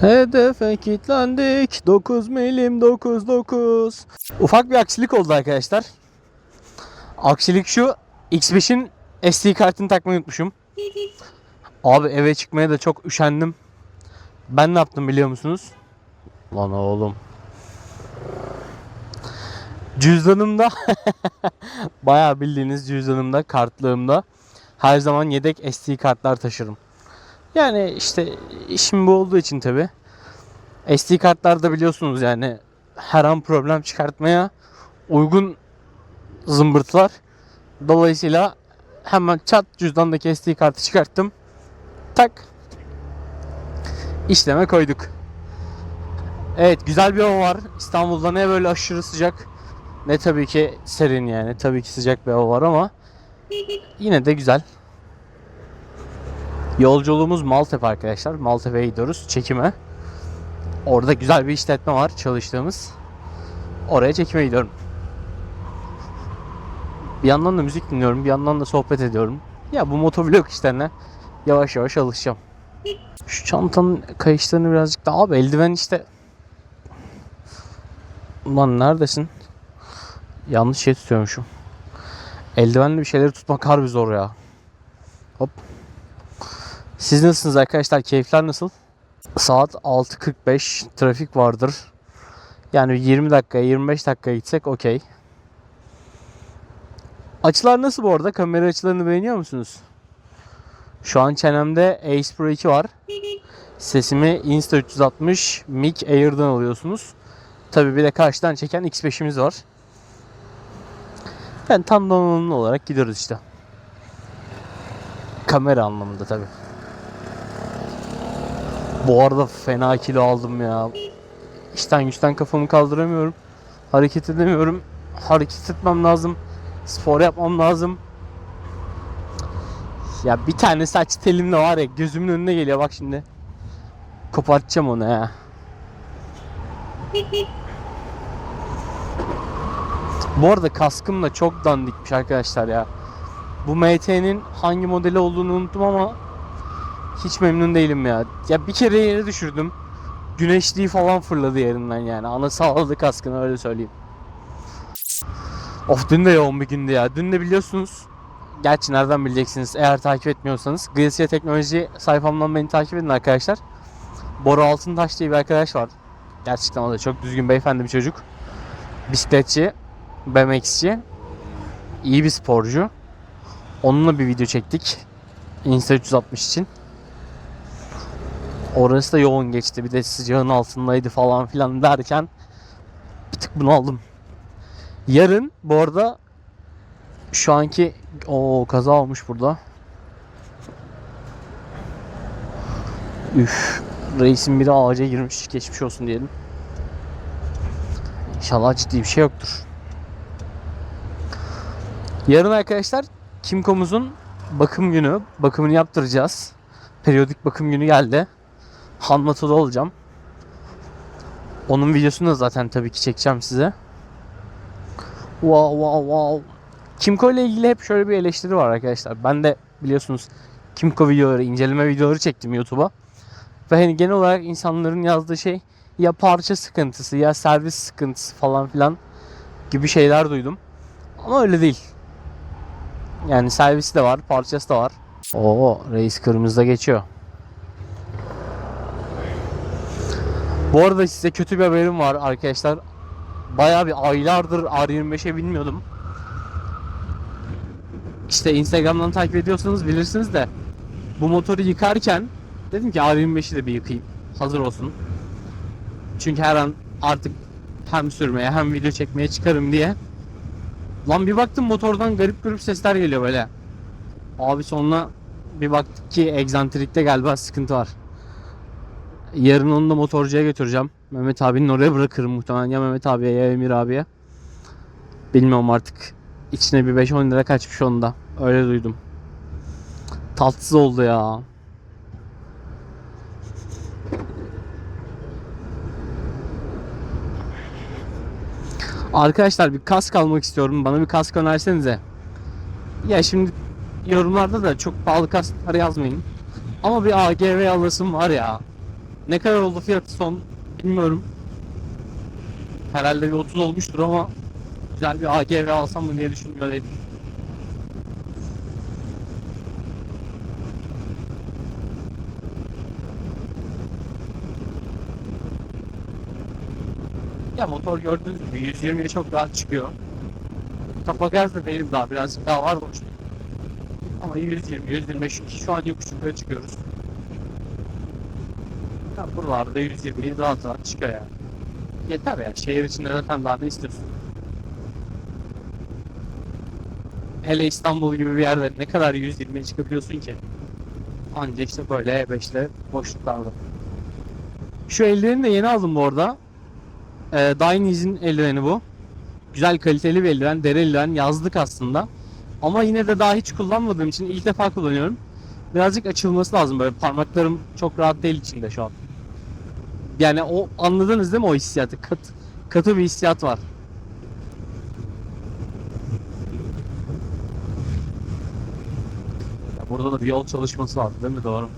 Hedefe kilitlendik. 9 milim 99. Ufak bir aksilik oldu arkadaşlar. Aksilik şu. X5'in SD kartını takmayı unutmuşum. Abi eve çıkmaya da çok üşendim. Ben ne yaptım biliyor musunuz? Lan oğlum. Cüzdanımda bayağı bildiğiniz cüzdanımda, kartlığımda her zaman yedek SD kartlar taşırım. Yani işte işim bu olduğu için tabi. SD kartlarda biliyorsunuz yani her an problem çıkartmaya uygun zımbırtılar. Dolayısıyla hemen çat cüzdandaki SD kartı çıkarttım. Tak. İşleme koyduk. Evet güzel bir hava var. İstanbul'da ne böyle aşırı sıcak ne tabii ki serin yani. Tabii ki sıcak bir hava var ama yine de güzel. Yolculuğumuz Maltepe arkadaşlar. Maltepe'ye gidiyoruz çekime. Orada güzel bir işletme var çalıştığımız. Oraya çekime gidiyorum. Bir yandan da müzik dinliyorum, bir yandan da sohbet ediyorum. Ya bu motovlog işlerine yavaş yavaş alışacağım. Şu çantanın kayışlarını birazcık daha abi eldiven işte. Ulan neredesin? Yanlış şey tutuyormuşum. Eldivenle bir şeyleri tutmak harbi zor ya. Hop. Siz nasılsınız arkadaşlar? Keyifler nasıl? Saat 6.45 trafik vardır. Yani 20 dakika 25 dakika gitsek okey. Açılar nasıl bu arada? Kamera açılarını beğeniyor musunuz? Şu an çenemde Ace Pro 2 var. Sesimi Insta360 Mic Air'dan alıyorsunuz. Tabi bir de karşıdan çeken X5'imiz var. Yani tam donanımlı olarak gidiyoruz işte. Kamera anlamında tabi. Bu arada fena kilo aldım ya. İşten güçten kafamı kaldıramıyorum. Hareket edemiyorum. Hareket etmem lazım. Spor yapmam lazım. Ya bir tane saç telimle var ya gözümün önüne geliyor bak şimdi. Kopartacağım onu ya. Bu arada kaskım da çok dandikmiş arkadaşlar ya. Bu MT'nin hangi modeli olduğunu unuttum ama hiç memnun değilim ya. Ya bir kere yere düşürdüm. Güneşliği falan fırladı yerinden yani. Ana sağladı kaskını öyle söyleyeyim. Of dün de yoğun bir gündü ya. Dün de biliyorsunuz. Gerçi nereden bileceksiniz eğer takip etmiyorsanız. Glacier Teknoloji sayfamdan beni takip edin arkadaşlar. Bora Altıntaş diye bir arkadaş var. Gerçekten o da çok düzgün beyefendi bir çocuk. Bisikletçi, BMX'ci. iyi bir sporcu. Onunla bir video çektik. Insta 360 için. Orası da yoğun geçti. Bir de sıcağın altındaydı falan filan derken bir tık bunu aldım. Yarın bu arada şu anki o kaza olmuş burada. Üf. Reisin biri ağaca girmiş. Geçmiş olsun diyelim. İnşallah ciddi bir şey yoktur. Yarın arkadaşlar Kimco'muzun bakım günü. Bakımını yaptıracağız. Periyodik bakım günü geldi. Hanmato'da olacağım. Onun videosunu da zaten tabii ki çekeceğim size. Wow wow wow. Kimco ile ilgili hep şöyle bir eleştiri var arkadaşlar. Ben de biliyorsunuz Kimco videoları, inceleme videoları çektim YouTube'a. Ve hani genel olarak insanların yazdığı şey ya parça sıkıntısı ya servis sıkıntısı falan filan gibi şeyler duydum. Ama öyle değil. Yani servisi de var, parçası da var. Oo, reis kırmızıda geçiyor. Bu arada size kötü bir haberim var arkadaşlar. Bayağı bir aylardır R25'e binmiyordum. İşte Instagram'dan takip ediyorsanız bilirsiniz de bu motoru yıkarken dedim ki R25'i de bir yıkayayım. Hazır olsun. Çünkü her an artık hem sürmeye hem video çekmeye çıkarım diye. Lan bir baktım motordan garip garip sesler geliyor böyle. Abi sonra bir baktık ki egzantrikte galiba sıkıntı var. Yarın onu da motorcuya götüreceğim. Mehmet abinin oraya bırakırım muhtemelen. Ya Mehmet abiye ya Emir abiye. Bilmiyorum artık. İçine bir 5-10 lira kaçmış onda. Öyle duydum. Tatsız oldu ya. Arkadaşlar bir kask almak istiyorum. Bana bir kask önersenize. Ya şimdi yorumlarda da çok pahalı kasklar yazmayın. Ama bir AGV alasım var ya. Ne kadar oldu fiyatı son bilmiyorum. Herhalde bir 30 olmuştur ama güzel bir AGV alsam mı diye düşünmüyor değilim. Ya motor gördüğünüz gibi 120'ye çok rahat çıkıyor. Kafa gaz da değilim daha birazcık daha var boş. Ama 120, 125 şu an yokuş yukarı çıkıyoruz. Ya buralarda 120 rahat rahat çıkıyor yani. Yeter ya şehir içinde zaten daha ne istiyorsun? Hele İstanbul gibi bir yerde ne kadar 120'ye çıkabiliyorsun ki? Anca işte böyle E5'te boşluklarda. Şu eldiveni de yeni aldım bu arada. Ee, Dainee's'in eldiveni bu. Güzel kaliteli bir eldiven, deri eldiven yazlık aslında. Ama yine de daha hiç kullanmadığım için ilk defa kullanıyorum. Birazcık açılması lazım böyle parmaklarım çok rahat değil içinde şu an. Yani o anladınız değil mi o hissiyatı? Kat, katı bir hissiyat var. Ya burada da bir yol çalışması var değil mi? Doğru.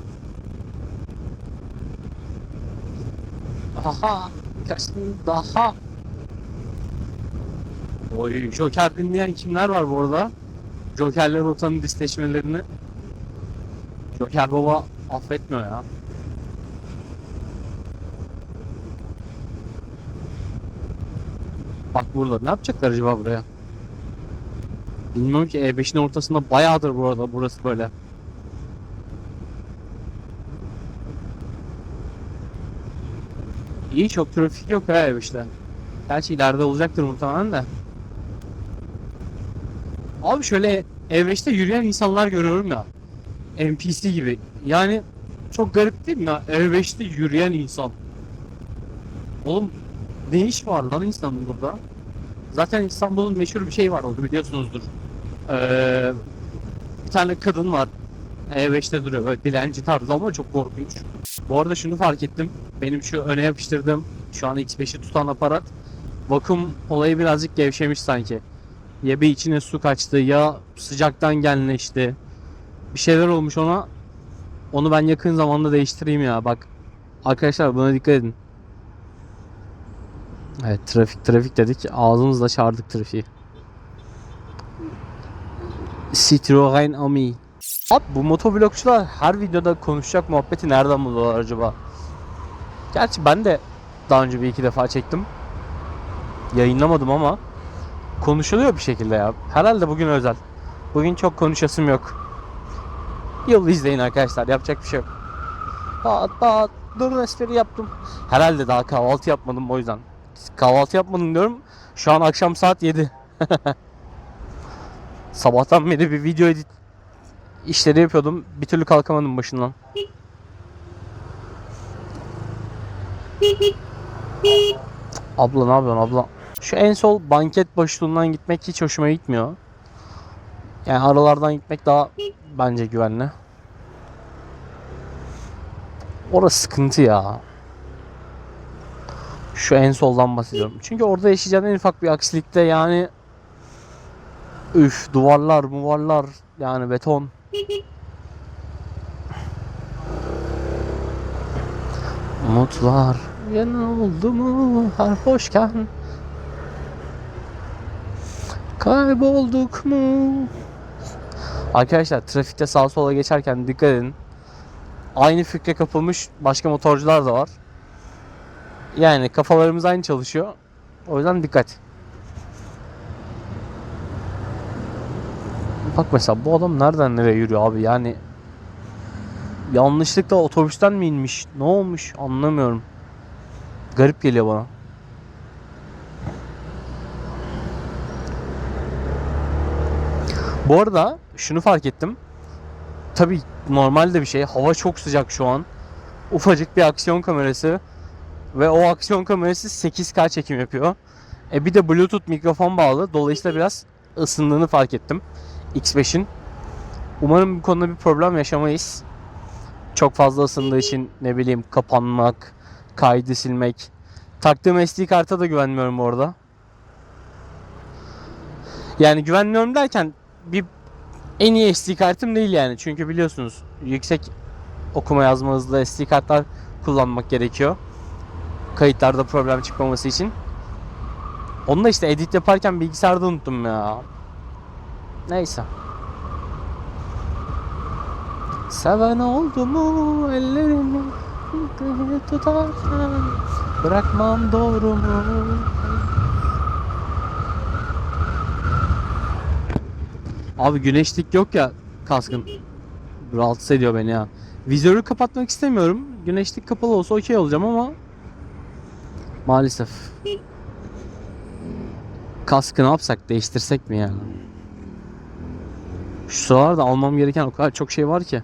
Aha! Kaçtım daha. Oy, Joker dinleyen kimler var bu arada? Jokerler rotanın disleşmelerini. Joker baba affetmiyor ya. Bak burada ne yapacaklar acaba buraya? Bilmiyorum ki E5'in ortasında bayağıdır bu arada burası böyle. İyi çok trafik yok ha E5'te. Gerçi ileride olacaktır muhtemelen de. Abi şöyle E5'te yürüyen insanlar görüyorum ya. NPC gibi. Yani çok garip değil mi ya? E5'te yürüyen insan. Oğlum ne iş var lan İstanbul'da? Zaten İstanbul'un meşhur bir şey var oldu biliyorsunuzdur. Ee, bir tane kadın var. E5'te duruyor böyle dilenci tarzı ama çok korkunç. Bu arada şunu fark ettim. Benim şu öne yapıştırdığım şu an X5'i tutan aparat vakum olayı birazcık gevşemiş sanki. Ya bir içine su kaçtı ya sıcaktan genleşti. Bir şeyler olmuş ona. Onu ben yakın zamanda değiştireyim ya. Bak arkadaşlar buna dikkat edin. Evet trafik trafik dedik. Ağzımızla çağırdık trafiği. Citroen Ami. Abi bu motovlogçular her videoda konuşacak muhabbeti nereden buluyorlar acaba? Gerçi ben de daha önce bir iki defa çektim. Yayınlamadım ama konuşuluyor bir şekilde ya. Herhalde bugün özel. Bugün çok konuşasım yok. Yolu izleyin arkadaşlar. Yapacak bir şey yok. Pat pat. Durun espri yaptım. Herhalde daha kahvaltı yapmadım o yüzden. Kahvaltı yapmadım diyorum. Şu an akşam saat 7. Sabahtan beri bir video edit işleri yapıyordum. Bir türlü kalkamadım başından. Abla ne yapıyorsun abla? Şu en sol banket boşluğundan gitmek hiç hoşuma gitmiyor. Yani aralardan gitmek daha bence güvenli. Orası sıkıntı ya. Şu en soldan bahsediyorum. Çünkü orada yaşayacağın en ufak bir aksilikte yani üf duvarlar muvarlar yani beton. Umutlar yanıldı mı her hoşken Kaybolduk mu? Arkadaşlar trafikte sağa sola geçerken dikkat edin. Aynı fikre kapılmış başka motorcular da var. Yani kafalarımız aynı çalışıyor. O yüzden dikkat. Bak mesela bu adam nereden nereye yürüyor abi yani yanlışlıkla otobüsten mi inmiş ne olmuş anlamıyorum. Garip geliyor bana. Bu arada şunu fark ettim. Tabi normalde bir şey. Hava çok sıcak şu an. Ufacık bir aksiyon kamerası. Ve o aksiyon kamerası 8K çekim yapıyor. E bir de Bluetooth mikrofon bağlı. Dolayısıyla biraz ısındığını fark ettim. X5'in. Umarım bu konuda bir problem yaşamayız. Çok fazla ısındığı için ne bileyim kapanmak, kaydı silmek. Taktığım SD karta da güvenmiyorum bu arada. Yani güvenmiyorum derken bir en iyi SD kartım değil yani. Çünkü biliyorsunuz yüksek okuma yazma hızlı SD kartlar kullanmak gerekiyor. Kayıtlarda problem çıkmaması için. Onu da işte edit yaparken bilgisayarda unuttum ya. Neyse. Seven oldu mu ellerimi tutarsan Bırakmam doğru mu? Abi güneşlik yok ya kaskın. Rahatsız ediyor beni ya. Vizörü kapatmak istemiyorum. Güneşlik kapalı olsa okey olacağım ama maalesef. Kaskı ne yapsak? Değiştirsek mi yani? Şu sıralarda almam gereken o kadar çok şey var ki.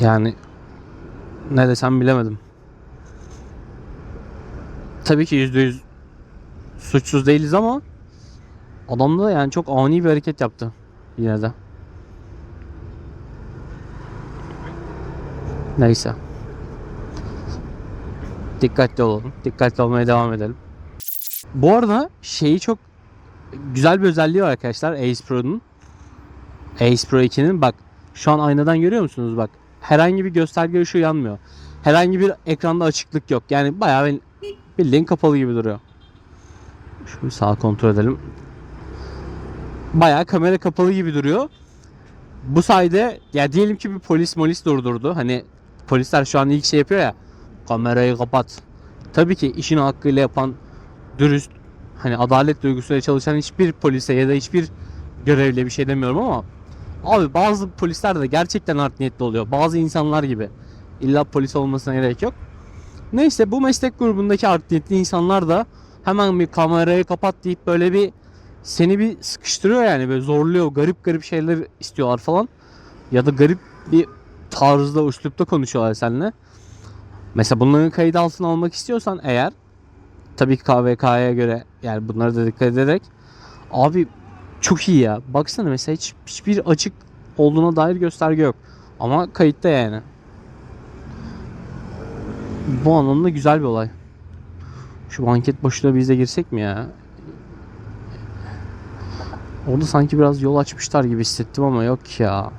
Yani ne desem bilemedim. Tabii ki yüzde yüz suçsuz değiliz ama adam da yani çok ani bir hareket yaptı yine de. Neyse. Dikkatli olalım. Dikkatli olmaya devam edelim. Bu arada şeyi çok güzel bir özelliği var arkadaşlar Ace Pro'nun. Ace Pro 2'nin bak şu an aynadan görüyor musunuz bak. Herhangi bir gösterge ışığı yanmıyor. Herhangi bir ekranda açıklık yok. Yani bayağı bildiğin kapalı gibi duruyor. Şunu sağ kontrol edelim. Bayağı kamera kapalı gibi duruyor. Bu sayede ya diyelim ki bir polis molis durdurdu. Hani polisler şu an ilk şey yapıyor ya. Kamerayı kapat. Tabii ki işini hakkıyla yapan dürüst hani adalet duygusuyla çalışan hiçbir polise ya da hiçbir görevle bir şey demiyorum ama abi bazı polisler de gerçekten art niyetli oluyor. Bazı insanlar gibi. İlla polis olmasına gerek yok. Neyse bu meslek grubundaki art niyetli insanlar da hemen bir kamerayı kapat deyip böyle bir seni bir sıkıştırıyor yani böyle zorluyor. Garip garip şeyler istiyorlar falan. Ya da garip bir tarzda, üslupta konuşuyorlar seninle. Mesela bunların kayıt altına almak istiyorsan eğer tabii ki KVK'ya göre yani bunlara da dikkat ederek abi çok iyi ya. Baksana mesela hiç hiçbir açık olduğuna dair gösterge yok. Ama kayıtta yani. Bu anlamda güzel bir olay. Şu banket boşluğa biz de girsek mi ya? Orada sanki biraz yol açmışlar gibi hissettim ama yok ya.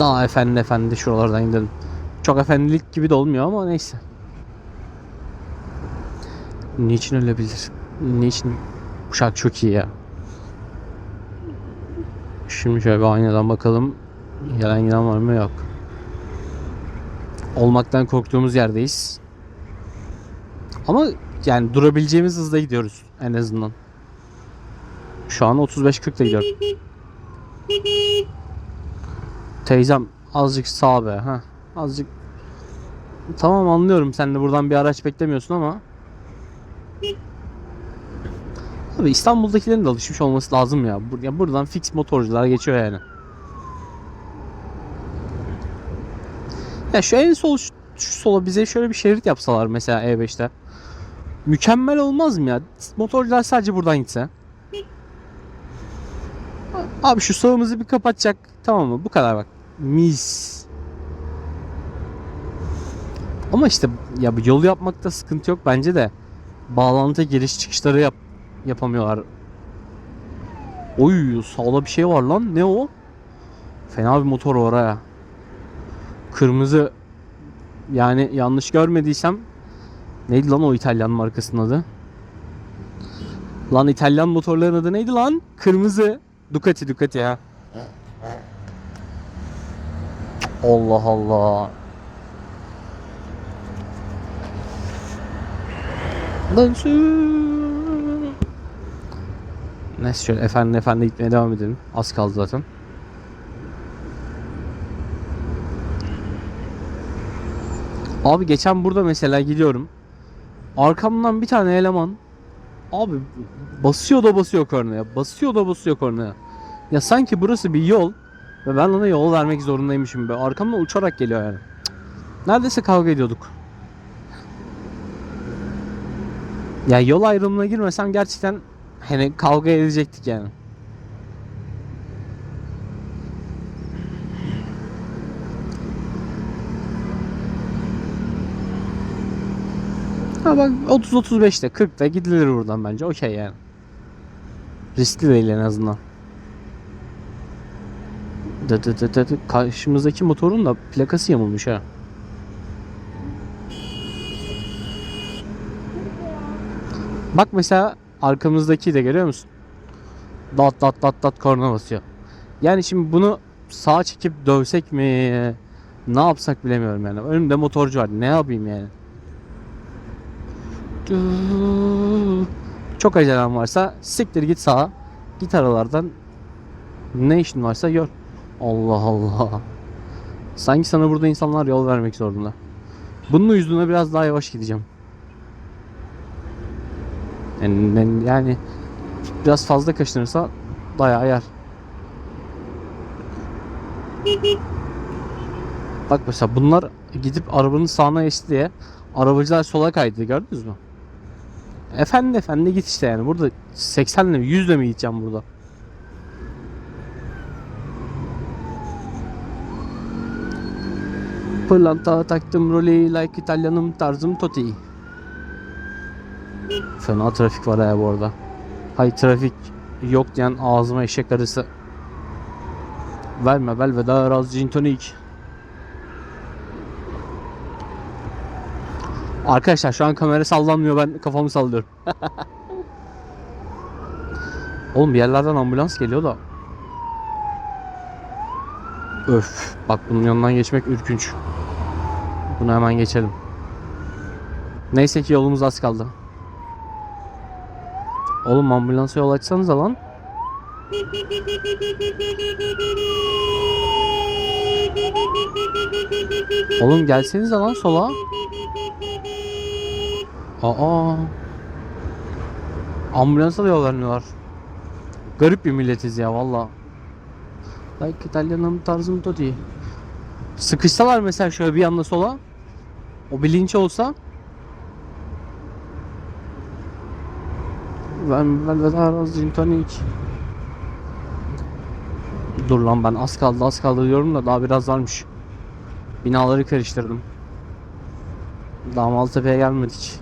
Daha efendi efendi şuralardan gidelim. Çok efendilik gibi de olmuyor ama neyse. Niçin ölebilir? Niçin? Bu şarkı çok iyi ya. Şimdi şöyle bir aynadan bakalım. Gelen giden var mı? Yok. Olmaktan korktuğumuz yerdeyiz. Ama yani durabileceğimiz hızda gidiyoruz en azından. Şu an 35-40'da gidiyor. Teyzem azıcık sağ be. ha Azıcık Tamam anlıyorum sen de buradan bir araç beklemiyorsun ama Abi İstanbul'dakilerin de alışmış olması lazım ya. Bur- ya buradan fix motorcular geçiyor yani. Ya şu en sol şu, şu sola bize şöyle bir şerit yapsalar mesela E5'te. Mükemmel olmaz mı ya? Motorcular sadece buradan gitse. Abi şu sağımızı bir kapatacak. Tamam mı? Bu kadar bak. Mis. Ama işte ya bu yolu yapmakta sıkıntı yok bence de. Bağlantı giriş çıkışları yap yapamıyorlar. Oy sağda bir şey var lan. Ne o? Fena bir motor ha. Kırmızı yani yanlış görmediysem neydi lan o İtalyan markasının adı? Lan İtalyan motorların adı neydi lan? Kırmızı. Ducati Ducati ha. Allah Allah. Dönsün. Neyse şöyle efendi efendi gitmeye devam edelim. Az kaldı zaten. Abi geçen burada mesela gidiyorum. Arkamdan bir tane eleman abi basıyor da basıyor kornaya. Basıyor da basıyor kornaya. Ya sanki burası bir yol ve ben ona yol vermek zorundaymışım be. Arkamdan uçarak geliyor yani. Neredeyse kavga ediyorduk. Ya yol ayrımına girmesem gerçekten hani kavga edecektik yani. Ha bak 30-35'te 40'ta gidilir buradan bence okey yani. Riskli değil en azından. Dı dı dı dı dı. Karşımızdaki motorun da plakası yamulmuş ha. Bak mesela arkamızdaki de görüyor musun? Dat dat dat dat korna basıyor. Yani şimdi bunu sağa çekip dövsek mi? Ne yapsak bilemiyorum yani. Önümde motorcu var. Ne yapayım yani? Çok acelem varsa siktir git sağa. Git aralardan. Ne işin varsa gör. Allah Allah. Sanki sana burada insanlar yol vermek zorunda. Bunun yüzüne biraz daha yavaş gideceğim. Yani, yani biraz fazla kaşınırsa bayağı yer. Bak mesela bunlar gidip arabanın sağına geçti diye arabacılar sola kaydı gördünüz mü? Efendi efendi git işte yani burada 80 ile mi 100 ile mi gideceğim burada? Pırlanta taktım rolü like İtalyanım tarzım toti. Fena trafik var ya bu arada. Hay trafik yok diyen ağzıma eşek arısı. Verme Belvedere az gin tonic. Arkadaşlar şu an kamera sallanmıyor ben kafamı sallıyorum. Oğlum bir yerlerden ambulans geliyor da. Öf bak bunun yanından geçmek ürkünç. Bunu hemen geçelim. Neyse ki yolumuz az kaldı. Oğlum ambulansa yol açsanıza lan. Oğlum gelsenize lan sola. Aa. Ambulansa da yol vermiyorlar. Garip bir milletiz ya valla. Like İtalyanım tarzım değil. Sıkışsalar mesela şöyle bir anda sola. O bilinç olsa. Ben ben ben az gin tonic. Dur lan ben az kaldı az kaldı diyorum da daha biraz varmış. Binaları karıştırdım. Daha Maltepe'ye gelmedik.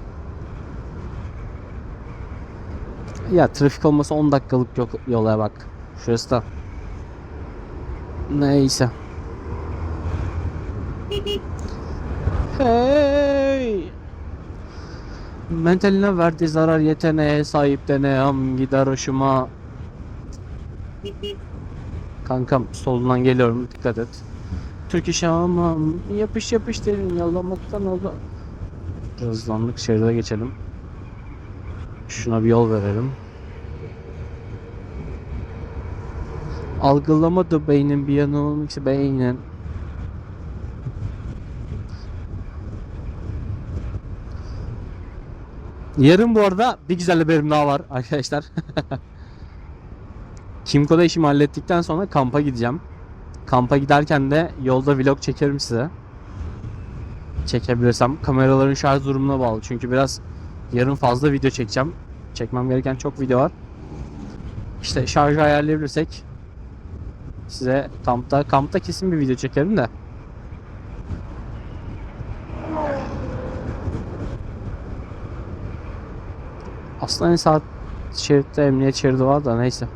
Ya trafik olmasa 10 dakikalık yok yola bak. Şurası da. Neyse. Hey! Mentaline verdiği zarar yeteneğe sahip deneyen gider hoşuma. Kankam solundan geliyorum dikkat et. Türk iş aman yapış yapış derin yalamaktan oldu. Hızlandık şeride geçelim. Şuna bir yol verelim. Algılamadı beynin bir yanı olmuş beynin. Yarın bu arada bir güzel haberim daha var arkadaşlar. Kimco'da işimi hallettikten sonra kampa gideceğim. Kampa giderken de yolda vlog çekerim size. Çekebilirsem. Kameraların şarj durumuna bağlı. Çünkü biraz yarın fazla video çekeceğim. Çekmem gereken çok video var. İşte şarjı ayarlayabilirsek size kampta kampta kesin bir video çekerim de. Aslında en sağ şeritte emniyet şeridi var da neyse.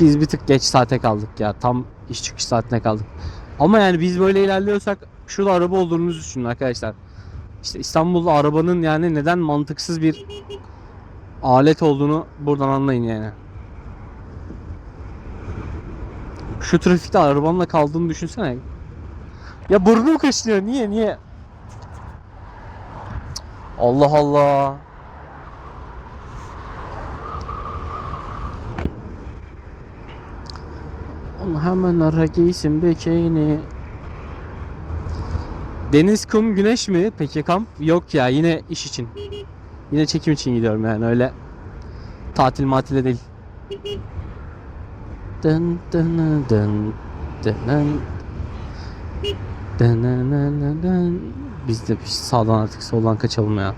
Biz bir tık geç saate kaldık ya. Tam iş çıkış saatine kaldık. Ama yani biz böyle ilerliyorsak şurada araba olduğumuzu düşünün arkadaşlar. İşte İstanbul'da arabanın yani neden mantıksız bir alet olduğunu buradan anlayın yani. Şu trafikte arabanla kaldığını düşünsene. Ya burnum kaşınıyor. Niye niye? Allah Allah. Onu hemen ara giysin bekeyini. Deniz, kum, güneş mi? Peki kamp? Yok ya yine iş için. Yine çekim için gidiyorum yani öyle tatil matile değil. Dın dın dın dın dın dın dın dın biz de sağdan artık soldan kaçalım ya.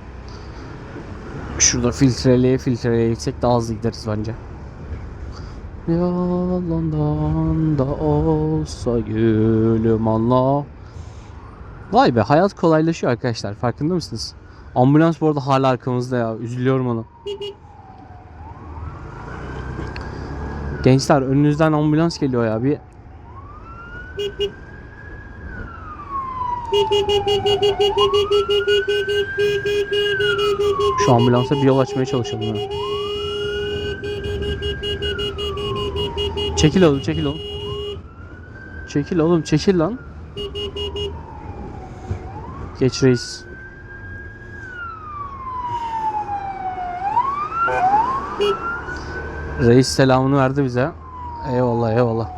Şurada filtreleye filtreleye gitsek daha hızlı gideriz bence. Yalandan da olsa gülüm Allah. Vay be hayat kolaylaşıyor arkadaşlar farkında mısınız? Ambulans bu arada hala arkamızda ya. Üzülüyorum ona. Gençler önünüzden ambulans geliyor ya. Bir şu ambulansa bir yol açmaya çalışalım ya. Çekil oğlum çekil oğlum. Çekil oğlum çekil lan. Geç reis. Reis selamını verdi bize. Eyvallah eyvallah.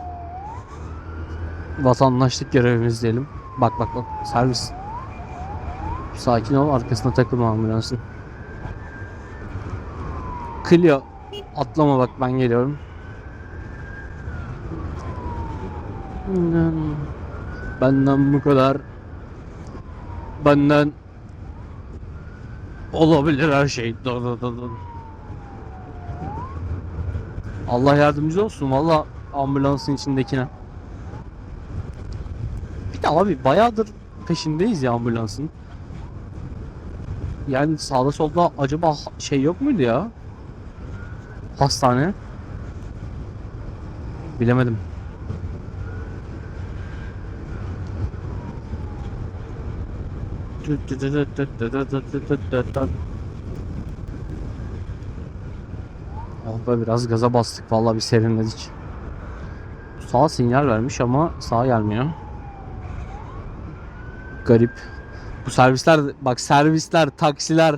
Vatandaşlık görevimiz diyelim. Bak bak bak servis. Sakin ol arkasına takılma ambulansın. Clio atlama bak ben geliyorum. Benden bu kadar. Benden olabilir her şey. Dur, dur, dur, dur. Allah yardımcı olsun valla ambulansın içindekine. De abi bayağıdır peşindeyiz ya ambulansın. Yani sağda solda acaba şey yok muydu ya? Hastane. Bilemedim. Be biraz gaza bastık vallahi bir serinledik. Sağ sinyal vermiş ama sağa gelmiyor. Garip. Bu servisler bak servisler, taksiler,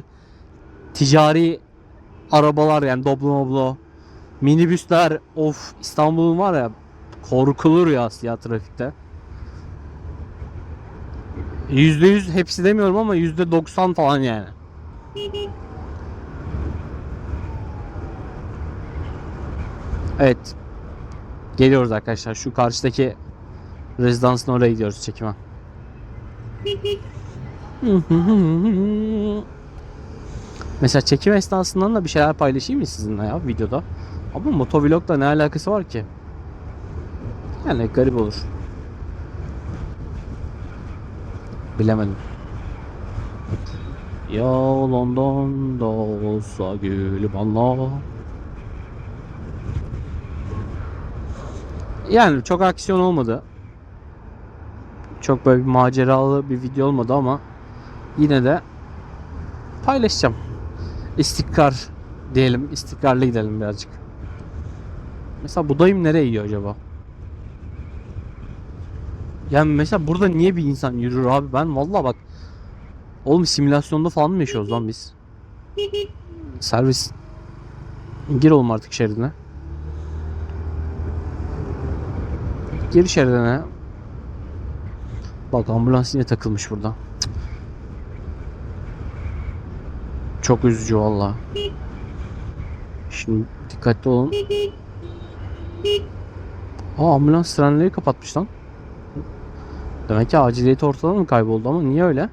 ticari arabalar yani doblo moblo, minibüsler of İstanbul'un var ya korkulur ya siyah trafikte. %100 hepsi demiyorum ama %90 falan yani. Evet. Geliyoruz arkadaşlar. Şu karşıdaki rezidansın oraya gidiyoruz çekime. Mesela çekim esnasından da bir şeyler paylaşayım mı sizinle ya videoda? Ama motovlogla ne alakası var ki? Yani garip olur. Bilemedim. Yalandan da olsa gül bana. Yani çok aksiyon olmadı. Çok böyle bir maceralı bir video olmadı ama yine de paylaşacağım. İstikrar diyelim. İstikrarlı gidelim birazcık. Mesela bu dayım nereye gidiyor acaba? Yani mesela burada niye bir insan yürür abi? Ben vallahi bak Oğlum simülasyonda falan mı yaşıyoruz lan biz? Servis Gir oğlum artık şeridine. Gir şeridine. Bak ambulans yine takılmış burada. Çok üzücü valla. Şimdi dikkatli olun. Aa ambulans frenleri kapatmış lan. Demek ki aciliyeti ortadan mı kayboldu ama niye öyle?